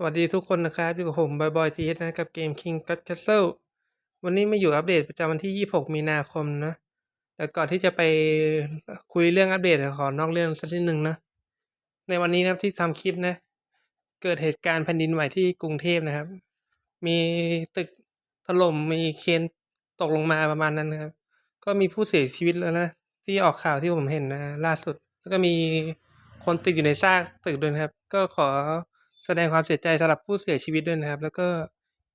สวัสดีทุกคนนะครับอยู่กับผมบอยบอยทีนะกับเกม King God Castle วันนี้มาอยู่อัปเดตประจำวันที่ 26 มีนาคมนะ แต่ก่อนที่จะไปคุยเรื่องอัปเดตขอนอกเรื่องสักนิดหนึ่งนะ ในวันนี้นะที่ทำคลิปนะ เกิดเหตุการณ์แผ่นดินไหวที่กรุงเทพนะครับ มีตึกถล่มมีเคนตกลงมาประมาณนั้นนะครับ ก็มีผู้เสียชีวิตแล้วนะ ที่ออกข่าวที่ผมเห็นนะล่าสุด แล้วก็มีคนติดอยู่ในซากตึกด้วยนะครับ ก็ขอ แสดงความเสียใจสำหรับผู้เสียชีวิตด้วยนะครับ แล้วก็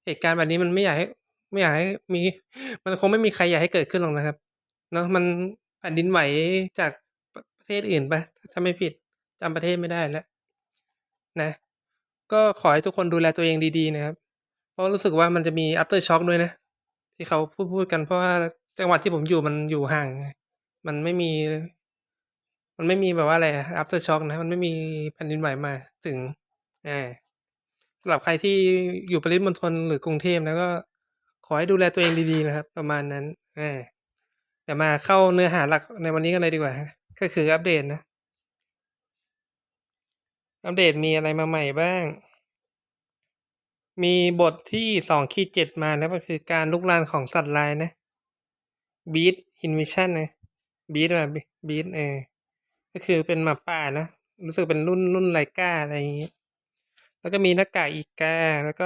เหตุการณ์แบบนี้มันไม่อยากให้ ไม่อยากให้มี มันคงไม่มีใครอยากให้เกิดขึ้นหรอกนะครับ เนาะมันแผ่นดินไหวจากประเทศอื่นไปถ้าไม่ผิดจำประเทศไม่ได้แล้วนะ ก็ขอให้ทุกคนดูแลตัวเองดีๆนะครับ เพราะรู้สึกว่ามันจะมี after shock ด้วยนะ ที่เขาพูดพูดกันเพราะว่าจังหวัดที่ผมอยู่มันอยู่ห่าง มันไม่มี มันไม่มีแบบว่าอะไร after shock นะ มันไม่มีแผ่นดินไหวมาถึง อา สำหรับใครที่อยู่ปริมณฑลหรือกรุงเทพแล้วก็ขอให้ดูแลตัวเองดี ๆ นะครับ ประมาณนั้นอ่าเดี๋ยวมาเข้าเนื้อหาหลักในวันนี้กันเลยดีกว่าก็คืออัปเดตนะ อัปเดตมีอะไรมาใหม่บ้าง มีบทที่สองขีดเจ็ดมานะ ก็คือการลุกลานของสัตว์ลายนะ Beat Invision นะ Beat แบบ Beat เออ ก็คือเป็นหมาป่านะ รู้สึกเป็นรุ่น รุ่นไลกา อะไรอย่างงี้ แล้วก็มีหน้ากากอีกา แล้วก็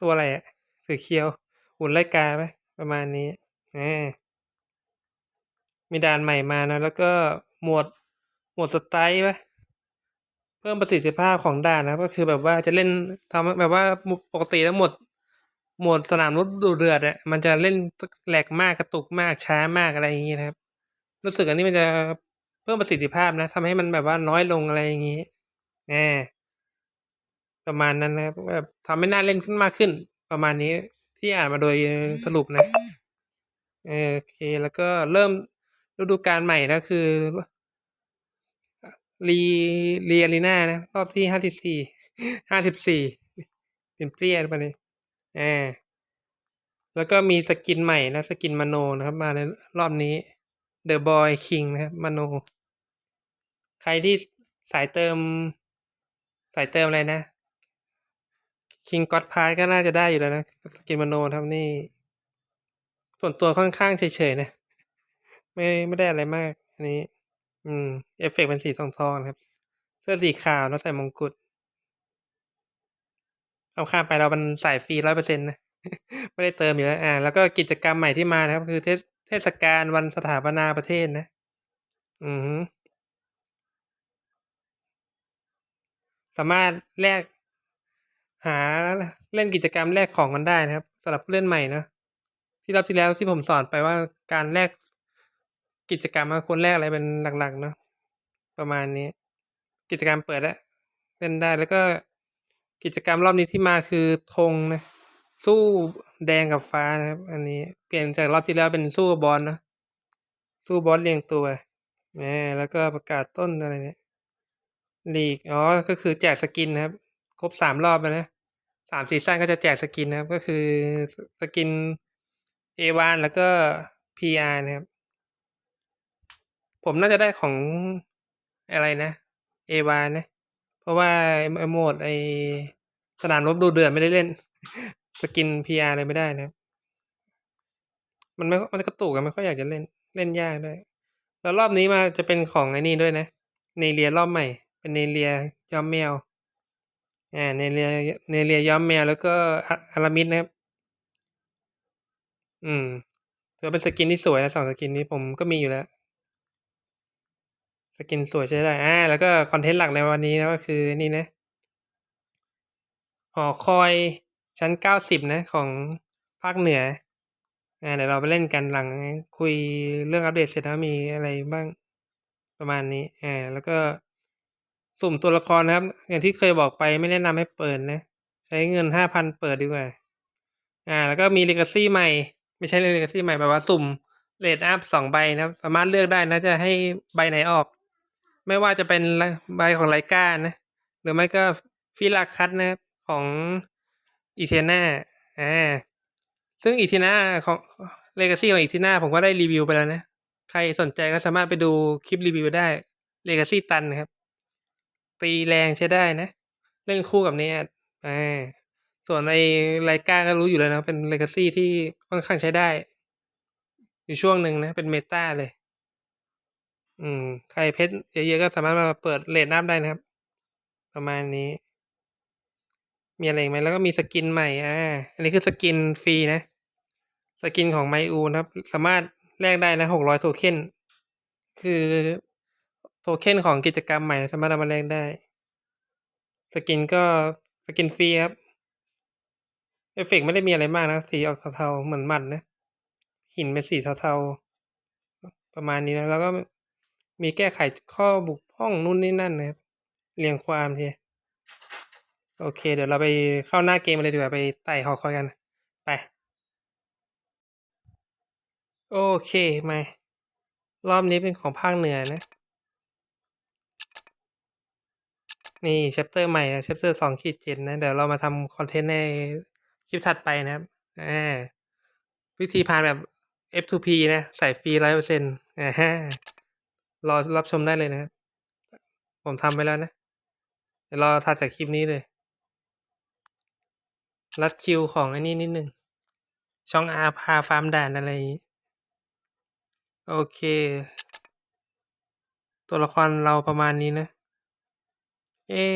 ตัวอะไรอะสือเคียว หุ่นไลกาไหมประมาณนี้อ่ามีด่านใหม่มานะ แล้วก็หมวดหมวดสไตล์ไหมเพิ่มประสิทธิภาพของด่านนะก็คือแบบว่าจะเล่นทำแบบว่าปกติแล้วหมดหมดสนามรถดูเดือดอะมันจะเล่นแหลกมากกระตุกมากช้ามากอะไรอย่างงี้นะครับ รู้สึกอันนี้มันจะเพิ่มประสิทธิภาพนะทำให้มันแบบว่าน้อยลงอะไรอย่างงี้แา ประมาณนั้นนะครับแบบทำให้น่าเล่นขึ้นมากขึ้น ประมาณนี้ที่อ่านมาโดยสรุปนะโอเค แล้วก็เริ่มฤดูกาลใหม่นะคือรีเรียลีน่านะ รอบที่ห้าสิบสี่ห้าสิบสี่เป็นเปรี้ยนไปเลยอ่าแล้วก็มีสกินใหม่นะสกินมโนนะครับ มาในรอบนี้ The Boy King นะครับมโน ใครที่สายเติม สายเติมอะไรนะ King God p a s ก็น่าจะได้อยู่แล้วนะสกินมโนทำนี่ ส่วนตัวค่อนข้างเฉยๆนะ ไม่ไม่ได้อะไรมาก อันนี้ อืม เอฟเฟกเป็นสีทองทองครับ เสื้อสีขาวแล้วใส่มงกุฎเอาข้ามไปเรามันใส่ฟรีร้อยเปอร์เซ็นต์นะ ไม่ได้เติมอยู่แล้วอ่า แล้วก็กิจกรรมใหม่ที่มานะครับ คือเทศเทศกาลวันสถาปนาประเทศนะ อือสามารถแลก หาเล่นกิจกรรมแลกของกันได้นะครับสำหรับผู้เล่นใหม่นะที่รอบที่แล้วที่ผมสอนไปว่าการแลกกิจกรรมควรแลกอะไรเป็นหลักๆเนาะประมาณนี้ กิจกรรมเปิดแล้วเล่นได้แล้วก็กิจกรรมรอบนี้ที่มาคือธงนะสู้แดงกับฟ้านะครับ อันนี้เปลี่ยนจากรอบที่แล้วเป็นสู้บอลนะสู้บอลเรียงตัวแหมแล้วก็ประกาศต้นอะไรเนี่ยลีกอ๋อก็คือแจกสกินนะครับ ครบสามรอบแล้วนะ สามซีซั่นก็จะแจกสกินนะครับ ก็คือสกินเอวานแล้วก็พีอาร์นะครับ ผมน่าจะได้ของอะไรนะเอวานนะ เพราะว่าไอโหมดไอสนามรบดูเดือดไม่ได้เล่น สกินพีอาร์อะไรไม่ได้นะครับ มันไม่ มันกระตุกกันไม่ค่อยอยากจะเล่น เล่นยากด้วย แล้วรอบนี้มาจะเป็นของไอ้นี่ด้วยนะในเรียรอบใหม่ เป็นในเรียย้อมแมว อ่าในเรียในเรียย้อมแมว แล้วก็อารามิดนะครับ อืม ถือเป็นสกินที่สวยนะสองสกินนี้ ผมก็มีอยู่แล้วสกินสวยใช้ได้อ่าแล้วก็คอนเทนต์หลักในวันนี้นะ ก็คือนี่นะ หอคอยชั้นเก้าสิบนะ ของภาคเหนืออ่าเดี๋ยวเราไปเล่นกัน หลังคุยเรื่องอัปเดตเสร็จแล้วมีอะไรบ้าง ประมาณนี้อ่าแล้วก็ สุ่มตัวละครนะครับ อย่างที่เคยบอกไปไม่แนะนำให้เปิดนะ ใช้เงินห้าพันเปิดดีกว่า อ่า แล้วก็มีเลกาซี่ใหม่ ไม่ใช่เลกาซี่ใหม่แบบว่าสุ่มเลดอัพสองใบนะครับสามารถเลือกได้นะจะให้ใบไหนออก ไม่ว่าจะเป็นใบของไลกานะ หรือไม่ก็ฟิลาคัตนะครับของอีเทน่าอ่าซึ่งอีเทน่าของเลกาซี่ของอีเทน่าผมก็ได้รีวิวไปแล้วนะ ใครสนใจก็สามารถไปดูคลิปรีวิวได้เลกาซี่ตันนะครับ ตีแรงใช้ได้นะ เล่นคู่กับเนี้ยอาส่วนไอ้ไลกาก็รู้อยู่แล้วนะ เป็น Legacy ที่ค่อนข้างใช้ได้ อยู่ช่วงหนึ่งนะ เป็นเมตาเลย อืม ใครเพชรเยอะๆก็สามารถมาเปิดเรทอัพได้นะครับ ประมาณนี้ มีอะไรอีกไหมแล้วก็มีสกินใหม่อาอันนี้คือสกินฟรีนะ สกินของไมอูนะครับ สามารถแลกได้นะ600โทเค็นคือ โทเค็นของกิจกรรมใหม่สามารถเอามาแลกได้ สกินก็สกินฟรีครับ เอฟเฟกไม่ได้มีอะไรมากนะ สีออกเทาๆเหมือนมัดนะ หินเป็นสีเทาๆ ประมาณนี้นะ แล้วก็มีแก้ไขข้อบกพร่องนู่นนี่นั่นนะครับ เรียงความทีโอเค เดี๋ยวเราไปเข้าหน้าเกมเลยดีกว่า ไปไต่หอคอยกัน ไป โอเค มา รอบนี้เป็นของภาคเหนือนะ นี่ Chapter ใหม่นะ Chapter 2/7นะ เดี๋ยวเรามาทำคอนเทนต์ในคลิปถัดไปนะครับอาวิธีผ่านแบบ F2P นะ ใส่ฟรี100%อะฮะรอรับชมได้เลยนะครับ ผมทำไว้แล้วนะ เดี๋ยวรอถัดจากคลิปนี้เลย รัดคิวของอ้นี่นิดนึง ช่องอาพาฟาร์มด่านอะไรงี้ โอเค ตัวละครเราประมาณนี้นะ เอ๊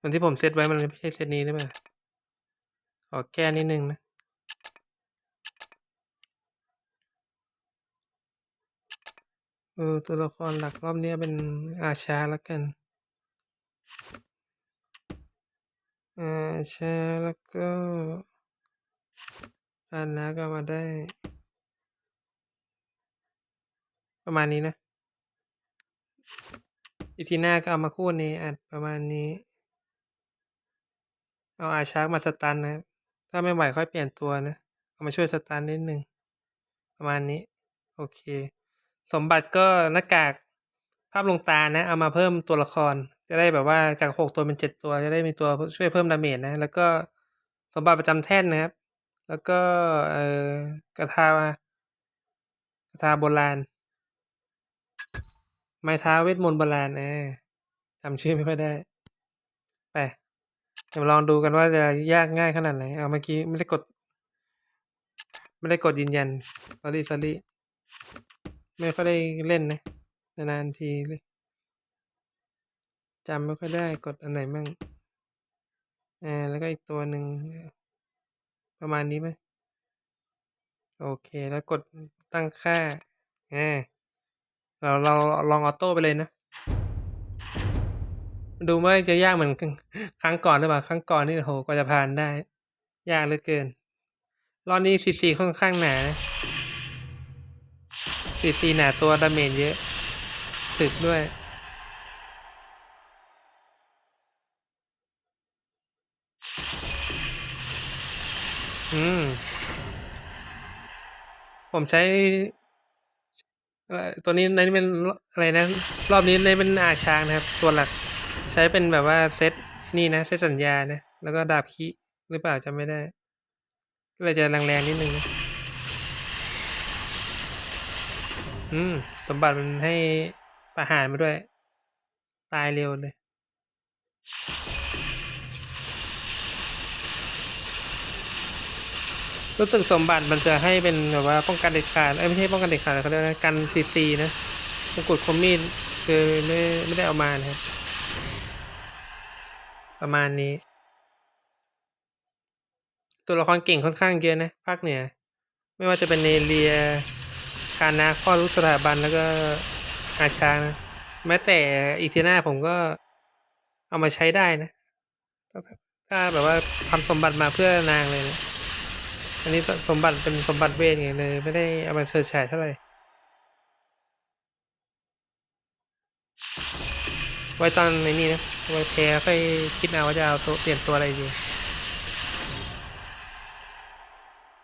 อันที่ผมเซตไว้มันไม่ใช่เซตนี้หรือเปล่าขอแก้นิดนึงนะเออตัวละครหลักรอบนี้เป็นอาชาแล้วกัน อาชาแล้วก็อานะก็มาได้ ประมาณนี้นะ อีทีหน้าก็เอามาคู่นี้อัดประมาณนี้ เอาอาชาร์กมาสตันนะครับ ถ้าไม่ไหวค่อยเปลี่ยนตัวนะ เอามาช่วยสตันนิดหนึ่งประมาณนี้ โอเค สมบัติก็หน้ากากภาพลงตานะ เอามาเพิ่มตัวละคร จะได้แบบว่าจาก6ตัวเป็น7ตัว จะได้มีตัวช่วยเพิ่มดาเมจนะ แล้วก็สมบัติประจำแท่นนะครับ แล้วก็เอ่อกระทากระทาโบราณ ไม้เท้าเวทมนต์โบราณอาจำชื่อไม่ค่อยได้ ไปเดี๋ยวลองดูกันว่าจะยากง่ายขนาดไหน เอาเมื่อกี้ไม่ได้กด ไม่ได้กดยืนยัน sorry sorry ไม่ค่อยได้เล่นนะนานๆทีเลยจำไม่ค่อยได้กดอันไหนมั่งอาแล้วก็อีกตัวหนึ่งประมาณนี้ไหมโอเคแล้วกดตั้งค่าอา เราเราลองออโต้ไปเลยนะ ดูว่าจะยากเหมือนครั้งก่อนหรือเปล่า ครั้งก่อนนี่โอ้โฮกว่าจะผ่านได้ ยากเหลือเกิน รอบนี้ CC ค่อนข้างหนานะ CC หนาตัวดาเมจเยอะถึกด้วยอืม ผมใช้ ตัวนี้ในเป็นอะไรนะ รอบนี้เล่นเป็นอาช้างนะครับ ตัวหลักใช้เป็นแบบว่าเซตนี่นะเซตสัญญานะ แล้วก็ดาบคิหรือเปล่าจำไม่ได้ก็เลยจะแรงๆนิดนึงนะอืม สมบัติมันให้ประหารมาด้วย ตายเร็วเลย รู้สึกสมบัติมันจะให้เป็นแบบว่าป้องกันเด็ดขาดเอ๊ยไม่ใช่ป้องกันเด็ดขาดเขาเรียกว่ากัน CC นะมงกุฎคมมีดคือไม่ไม่ได้เอามานะครับประมาณนี้ ตัวละครเก่งค่อนข้างเยอะนะภาคเหนือไม่ว่าจะเป็นเนเรีย คานะข้อรู้สถาบันแล้วก็อาชานะแม้แต่อีเทน่าผมก็เอามาใช้ได้นะถ้าถ้าแบบว่าทำสมบัติมาเพื่อนางเลยนะ อันนี้สมบัติเป็นสมบัติเวทไงเลย ไม่ได้เอามาเฉิดฉายเท่าไหร่ ไว้ตอนไอ้นี่นะ ไว้แพ้ค่อยคิดเอาว่าจะเอาตัวเปลี่ยนตัวอะไรดี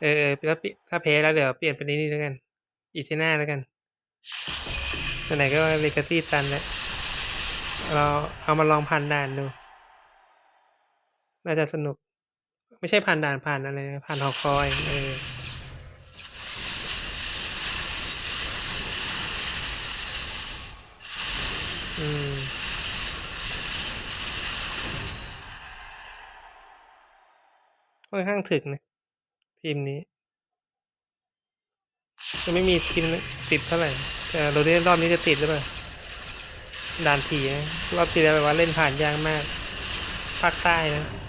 เออๆแล้วปิถ้าแพ้แล้วเดี๋ยวเปลี่ยนเป็นไอ้นี่แล้วกัน อีเทียน่าแล้วกันไหนก็ Legacy ตันแล้วเราเอามาลองผ่านด่านดู น่าจะสนุก ไม่ใช่ผ่านด่านผ่านอะไรนะผ่านหอคอยเอออืมค่อนข้างถึกนะ ทีมนี้ยังไม่มีทีมติดเท่าไหร่แต่เราเล่นรอบนี้จะติดหรือเปล่าด่านผีนะรอบที่แล้วแบบว่าเล่นผ่านยากมากภาคใต้นะ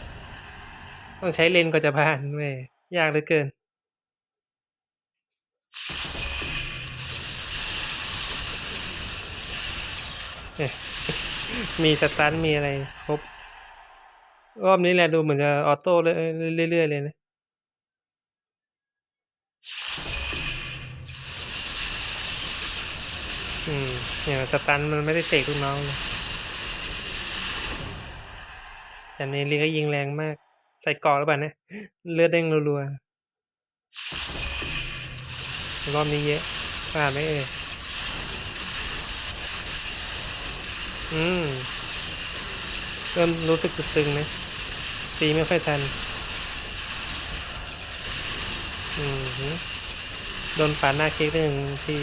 ต้องใช้เลนก็จะผ่านแม่ยากเหลือเกินเนี่ยมีสตันมีอะไรครบ รอบนี้แหละดูเหมือนจะออโต้เรื่อยๆเลยนะอืมเนี่ยสตันมันไม่ได้เสกลูกน้องเลยแต่เนลีก็ยิงแรงมาก ใส่กราะแล้วป่ะเนี่ยเลือดเด้งรัวๆรอบนี้เยอะผ่านไหมเอ่ยอืมเริ่มรู้สึกตึงๆนะตีไม่ค่อยทัน อืมโดนปาดหน้าเค้กไปหนึ่งที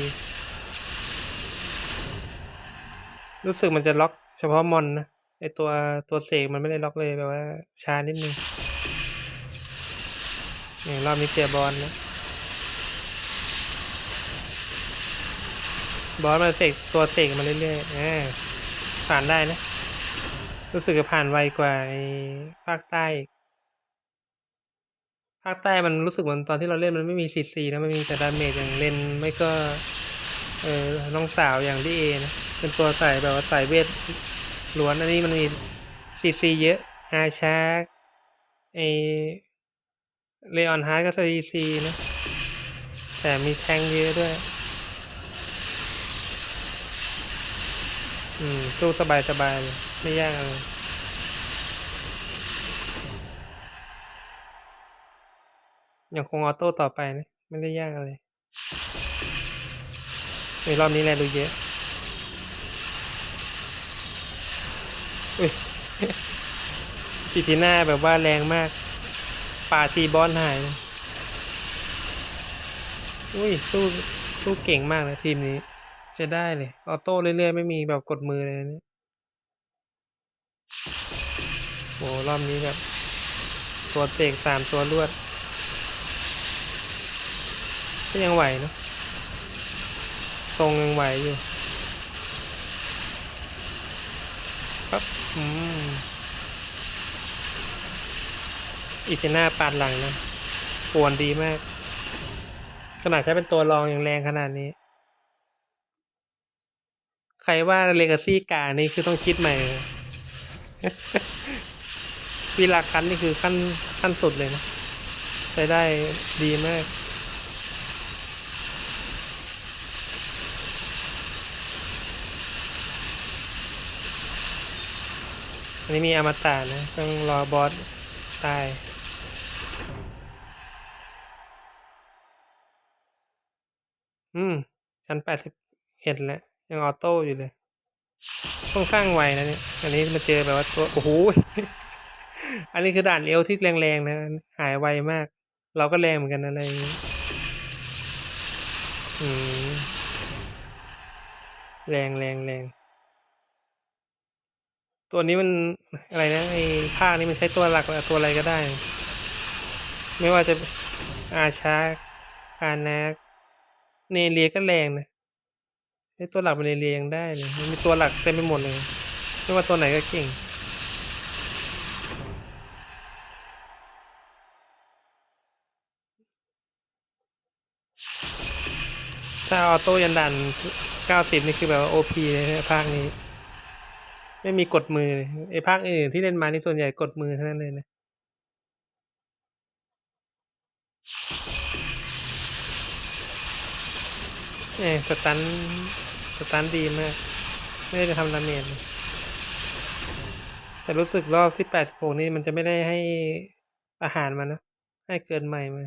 รู้สึกมันจะล็อกเฉพาะมอนนะไอตัวตัวเสกมันไม่ได้ล็อกเลยแบบว่าช้านิดนึง นี่รอบนี้เจอบอลนะบอสมาเสกตัวเสกมาเรื่อยๆอผ่านได้นะ รู้สึกจะผ่านไวกว่าไอ้ภาคใต้ ภาคใต้มันรู้สึกเหมือนตอนที่เราเล่นมันไม่มีซีซีนะมันมีแต่ดาเมจอย่างเล่นไม่ก็ เออน้องสาวอย่างที่เอนะเป็นตัวใส่แบบว่าใส่เวทล้วนอันนี้มันมีซีซีเยอะอาชาร์กไอ เลออนฮาร์ก็ซีซีนะ แต่มีแทงเยอะด้วย อืม สู้สบายสบายเลยไม่ยากเลยยังคงออโต้ต่อไปนะ ไม่ได้ยากอะไรในรอบนี้แลดูเยอะอุ้ยปีทีหน้าแบบว่าแรงมาก ป่าทีบอลหายนะอุ้ยสู้สู้เก่งมากเลยทีมนี้ จะได้เลย ออโต้เรื่อยๆ ไม่มีแบบกดมือเลยนะโหรอบนี้แบบตัวเสกสามตัวรวด ก็ยังไหวเนอะทรงยังไหวอยู่ปั๊บอืม อีเทน่าปาดหลังนะปวนดีมาก ขนาดใช้เป็นตัวรองอย่างแรงขนาดนี้ ใครว่าเลกาซี่กานี่คือต้องคิดใหม่นะวิลาคันนี่คือขั้นขั้นสุดเลยนะ ใช้ได้ดีมากอันนี้มีอมตะนะ ต้องรอบอสตาย อืม ชั้นแปดสิบเอ็ดแล้ว ยังออโต้อยู่เลย ค่อนข้างไวนะเนี่ย อันนี้มาเจอแบบว่าตัว โอ้โห อันนี้คือด่านเอวที่แรงๆนะ หายไวมาก เราก็แรงเหมือนกันอะไรอย่างนี้อืม แรงแรงแรงตัวนี้มันอะไรนะไอ้ภาคนี้มันใช้ตัวหลักตัวอะไรก็ได้ ไม่ว่าจะอาชาคานัก เนเลียก็แรงนะใช้ตัวหลักเป็นเนเลียยังได้เลยมันมีตัวหลักเต็มไปหมดเลยไม่ว่าตัวไหนก็เก่งถ้าออโต้ยันดันเก้าสิบนี่คือแบบว่าโอพีเลยนะภาคนี้ ไม่มีกดมือเลยไอภาคอื่นที่เล่นมานี่ส่วนใหญ่กดมือเท่านั้นเลยนะ เออสตันสตันดีมาก ไม่ได้ทำดาเมจแต่รู้สึกรอบที่แปดหกนี่มันจะไม่ได้ให้อาหารมันนะ ให้เกินใหม่มา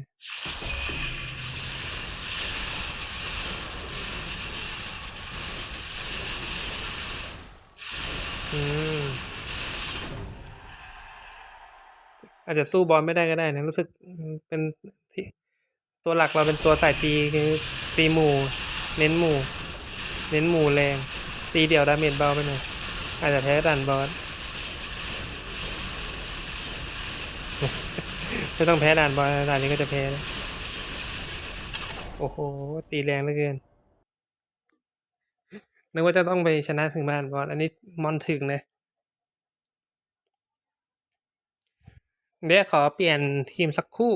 อืมอาจจะสู้บอลไม่ได้ก็ได้นะ รู้สึกเป็นที่ตัวหลักเราเป็นตัวสายตีคือตีหมู่ เน้นหมู่ เน้นหมู่แรง ตีเดี่ยวดาเมจเบาไปหน่อย อาจจะแพ้ดันบอส ไม่ต้องแพ้ด่านบอลด่านนี้ก็จะแพ้นะโอ้โห ตีแรงเหลือเกิน นึกว่าจะต้องไปชนะถึงบ้านบอลอันนี้มอนถึงเลยเดี๋ยวขอเปลี่ยนทีมสักคู่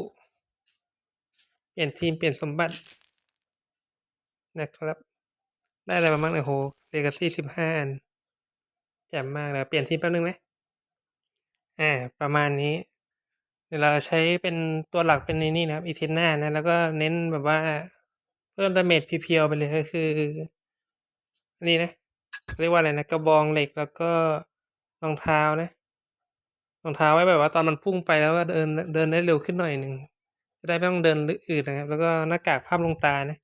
เปลี่ยนทีมเปลี่ยนสมบัติ นะครับ ได้อะไรมาบ้างเนี่ยโหเลกาซี่สิบห้าอันแจ่มมากเลยเปลี่ยนทีมแป๊บนึงนะอ่าประมาณนี้ เดี๋ยวเราใช้เป็นตัวหลักเป็นในนี่นะครับอีเทนนานะ แล้วก็เน้นแบบว่า เพิ่มดาเมจเพียวๆไปเลยก็คือ นี่นะเรียกว่าอะไรนะกระบองเหล็กแล้วก็รองเท้านะรองเท้าไว้แบบว่าตอนมันพุ่งไปแล้วก็เดินเดินได้เร็วขึ้นหน่อยหนึ่งจะได้ไม่ต้องเดินลึกอืดนะครับ แล้วก็หน้ากากภาพลงตานะ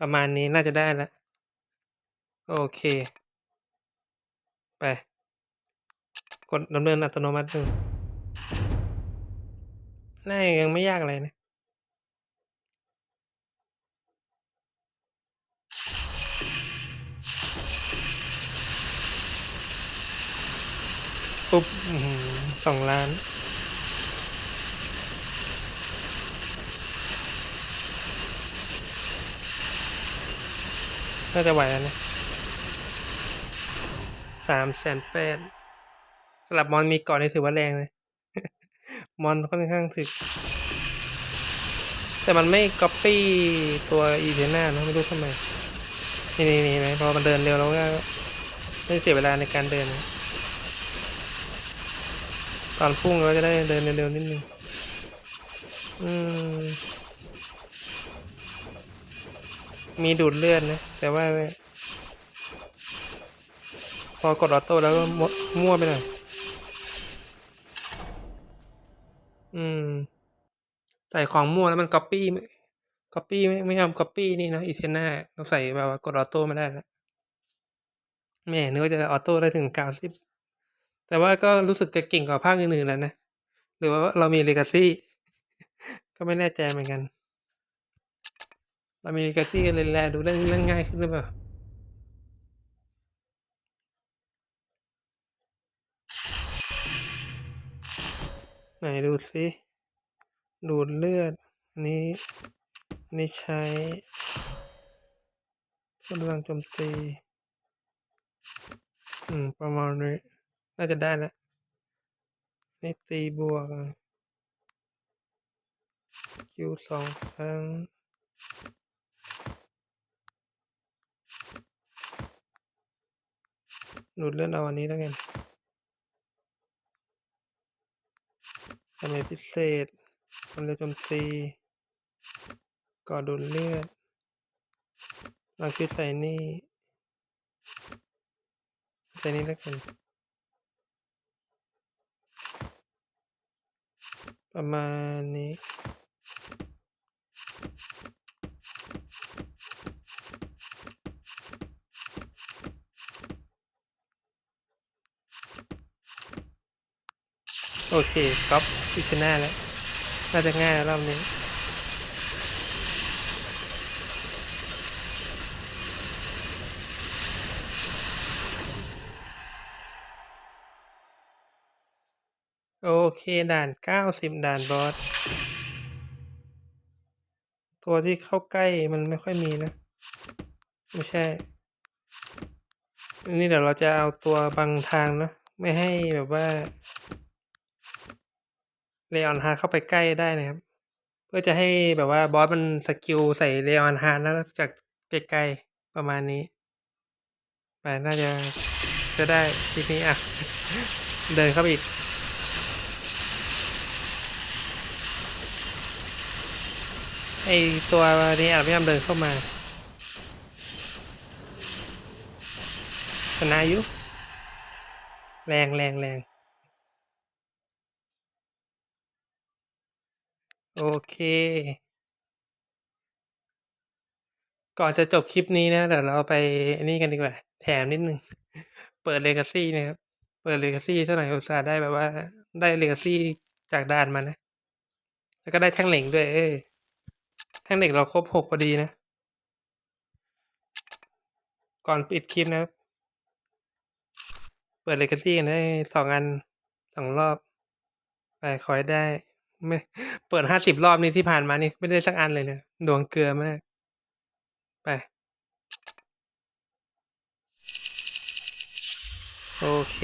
ประมาณนี้น่าจะได้แล้วโอเค ไป กดดำเนินอัตโนมัติดูน่ายังไม่ยากอะไรนะปุ๊บสองล้าน น่าจะไหวแล้วนะสามแสนแปดสำหรับมอนมีก่อนนี่ถือว่าแรงเลย มอนค่อนข้างถึก แต่มันไม่ก๊อปปี้ตัวอีเทน่านะไม่รู้ทำไม นี่นี่นี่นะพอมันเดินเร็วแล้วก็ไม่เสียเวลาในการเดินนะตอนพุ่งเราจะได้เดินเร็วๆนิดนึง อืม มีดูดเลือดนะ แต่ว่า พอกดออโต้แล้วก็มั่วไปหน่อย อืม ใส่ของมั่วแล้วมันก๊อปปี้ก๊อปปี้ไม่ไม่ยอมก๊อปปี้นี่นะอีเทน่าเราใส่แบบว่ากดออโต้ไม่ได้แล้วแม่นึกว่าจะออโต้ได้ถึงเก้าสิบแต่ว่าก็รู้สึกจะเก่งกว่าภาคอื่นๆแล้วนะ หรือว่าเรามีเลกาซี่ก็ไม่แน่ใจเหมือนกัน อเมีเลกาซี่กันเลยแลดูเรื่องเรื่องง่ายขึ้นหรือเปล่าไหนดูสิดูดเลือดนี้นนี้ใช้กำลังโจมตี อืม ประมาณนี้ น่าจะได้แล้วนี่ตีบวกคิวสองครั้ง ดูดเลือดเอาอันนี้แล้วกันทำไมพิเศษมันเลยโจมตีก่อดูดเลือดเราชีวิตใส่นี่ใส่นี่แล้วกัน ประมาณนี้ เคก๊อปพิชนาแล้วน่าจะง่ายแล้วรอบนี้โอเค ด่านเก้าสิบด่านบอส ตัวที่เข้าใกล้มันไม่ค่อยมีนะ ไม่ใช่อันนี้เดี๋ยวเราจะเอาตัวบังทางนะ ไม่ให้แบบว่า เลออนฮาร์ดเข้าไปใกล้ได้นะครับ เพื่อจะให้แบบว่าบอสมันสกิลใส่เลออนฮาร์ดแล้วจากไกลๆประมาณนี้ไปน่าจะใช้ได้ทีนี้อะ เดินเข้าไปอีกไอตัวนี้อาจไม่ยอมเดินเข้ามา ชนะอยุแรงแรงแรง โอเค ก่อนจะจบคลิปนี้นะ เดี๋ยวเราไปนนี้กันดีกว่า แถมนิดนึง เปิดเลกาซี่นะครับ เปิดเลกาซี่เท่าไหร่อุตส่าห์ได้แบบว่า ได้เลกาซี่จากด่านมานะ แล้วก็ได้แท่งเหล็กด้วย เอ้แท่งเหล็กเราครบหกพอดีนะ ก่อนปิดคลิปนะครับเปิดเลกาซี่กันได้สองอันสองรอบ ไปขอให้ได้ ไม่ เปิด50รอบนี่ที่ผ่านมานี่ไม่ได้สักอันเลยเนี่ยดวงเกลือมาก ไป โอเค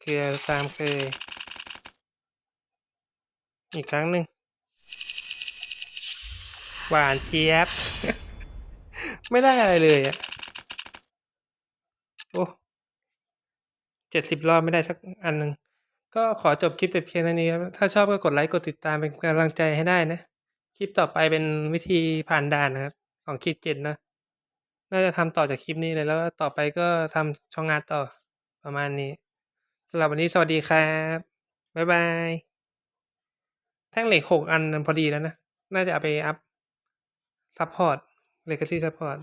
เกลือตามเคย อีกครั้งหนึ่ง หวานเจี๊ยบ ไม่ได้อะไรเลยอะโอ้70รอบไม่ได้สักอันหนึ่ง ก็ขอจบคลิปแต่เพียงเท่านี้ครับ ถ้าชอบก็กดไลก์กดติดตามเป็นกำลังใจให้ได้นะ คลิปต่อไปเป็นวิธีผ่านด่านนะครับ2-7เจ็ดนะ น่าจะทำต่อจากคลิปนี้เลยแล้วต่อไปก็ทำช่องอาร์ตต่อประมาณนี้สำหรับวันนี้สวัสดีครับ บ๊ายบาย แท่งเหล็ก6อันพอดีแล้วนะ น่าจะเอาไปอัปซัปพอร์ต Legacy Support